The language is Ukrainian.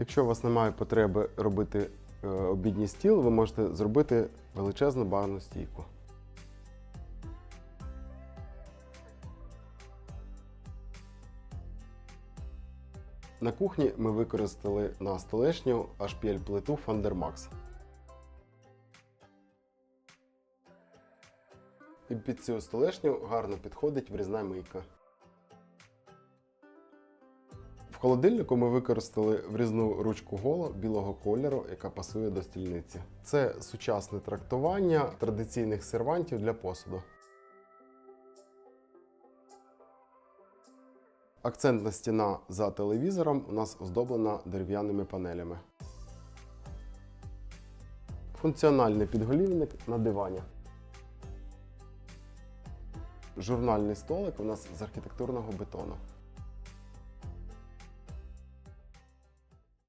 Якщо у вас немає потреби робити е, обідній стіл, ви можете зробити величезну барну стійку. На кухні ми використали на столешню HPL плиту Фандермакс. І під цю столешню гарно підходить врізна мийка. Холодильнику ми використали врізну ручку голо білого кольору, яка пасує до стільниці. Це сучасне трактування традиційних сервантів для посуду. Акцентна стіна за телевізором у нас оздоблена дерев'яними панелями. Функціональний підголівник на дивані. Журнальний столик у нас з архітектурного бетону.